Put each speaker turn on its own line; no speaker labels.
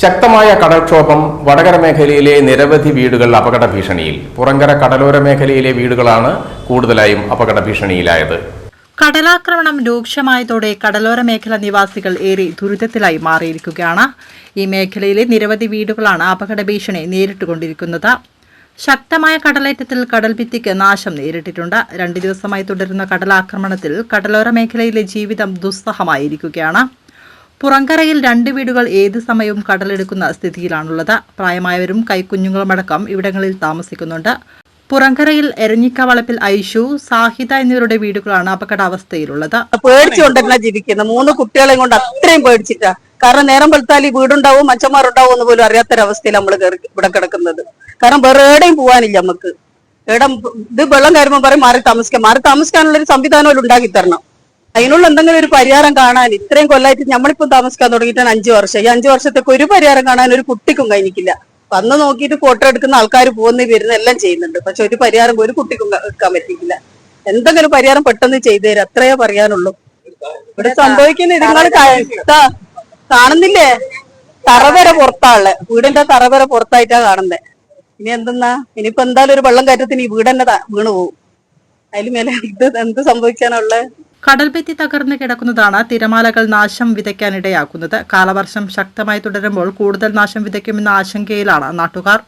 ശക്തമായ കടൽക്ഷോഭം വടകര മേഖലയിലെ നിരവധി വീടുകൾ അപകട ഭീഷണിയിൽ. പുറങ്കര കടലോര മേഖലയിലെ വീടുകളാണ് കൂടുതലായും അപകട ഭീഷണിയിലായത്.
കടലാക്രമണം രൂക്ഷമായതോടെ കടലോര മേഖല നിവാസികൾ ഏറെ ദുരിതത്തിലായി മാറിയിരിക്കുകയാണ്. ഈ മേഖലയിലെ നിരവധി വീടുകളാണ് അപകട ഭീഷണി നേരിട്ടുകൊണ്ടിരിക്കുന്നത്. ശക്തമായ കടലേറ്റത്തിൽ കടൽഭിത്തിക്ക് നാശം നേരിട്ടിട്ടുണ്ട്. രണ്ടു ദിവസമായി തുടരുന്ന കടലാക്രമണത്തിൽ കടലോര മേഖലയിലെ ജീവിതം ദുസ്സഹമായിരിക്കുകയാണ്. പുറങ്കരയിൽ രണ്ട് വീടുകൾ ഏത് സമയവും കടലെടുക്കുന്ന സ്ഥിതിയിലാണുള്ളത്. പ്രായമായവരും കൈക്കുഞ്ഞുങ്ങളുമടക്കം ഇവിടങ്ങളിൽ താമസിക്കുന്നുണ്ട്. പുറങ്കരയിൽ എരഞ്ഞിക്കവളപ്പിൽ ഐഷു സാഹിത എന്നിവരുടെ വീടുകളാണ് അപകടാവസ്ഥയിലുള്ളത്.
പേടിച്ചുകൊണ്ടല്ല ജീവിക്കുന്നത് മൂന്ന് കുട്ടികളെയും കൊണ്ട് അത്രയും പേടിച്ചിട്ടാ. കാരണം നേരം വെളുത്താൽ ഈ വീടുണ്ടാവും അച്ഛന്മാരുണ്ടാവും എന്ന് പോലും അറിയാത്തൊരവസ്ഥയിൽ നമ്മൾ ഇവിടെ കിടക്കുന്നത്. കാരണം വേറെ എവിടെയും പോവാനില്ല നമുക്ക് എവിടെ ഇത് വെള്ളം കയറുമ്പോൾ പറയും മാറി താമസിക്കാം മാറി താമസിക്കാനുള്ള ഒരു സംവിധാനം ഉണ്ടാക്കി തരണം അതിനുള്ള എന്തെങ്കിലും ഒരു പരിഹാരം കാണാൻ ഇത്രയും കൊല്ലായിട്ട് നമ്മളിപ്പം താമസിക്കാൻ തുടങ്ങിയിട്ടാണ് അഞ്ചു വർഷം. ഈ അഞ്ചു വർഷത്തേക്ക് ഒരു പരിഹാരം കാണാൻ ഒരു കുട്ടിക്കും കഴിഞ്ഞിട്ടില്ല. വന്ന് നോക്കിയിട്ട് ഫോട്ടോ എടുക്കുന്ന ആൾക്കാർ പോകുന്ന വരുന്ന എല്ലാം ചെയ്യുന്നുണ്ട്. പക്ഷെ ഒരു പരിഹാരം ഒരു കുട്ടിക്കും എടുക്കാൻ പറ്റിയിട്ടില്ല. എന്തെങ്കിലും പരിഹാരം പെട്ടെന്ന് ചെയ്തു തരാം. അത്രയേ പറയാനുള്ളൂ. ഇവിടെ സംഭവിക്കുന്ന നിങ്ങൾ കാണുന്നില്ലേ? തറവര പുറത്താളെ വീടിന്റെ തറവര പുറത്തായിട്ടാ കാണുന്നത് ഇനി എന്തെന്നാ? ഇനിയിപ്പോ എന്തായാലും ഒരു വെള്ളം കയറ്റത്തിന് ഈ വീട് വീണ് പോകും അതിൽ മേലെ ഇത് എന്ത് സംഭവിക്കാനുള്ളത്
കടൽഭിത്തി തകർന്നു കിടക്കുന്നതാണ് തിരമാലകൾ നാശം വിതയ്ക്കാനിടയാക്കുന്നത്. കാലവർഷം ശക്തമായി തുടരുമ്പോൾ കൂടുതൽ നാശം വിതയ്ക്കുമെന്ന ആശങ്കയിലാണ് നാട്ടുകാർ.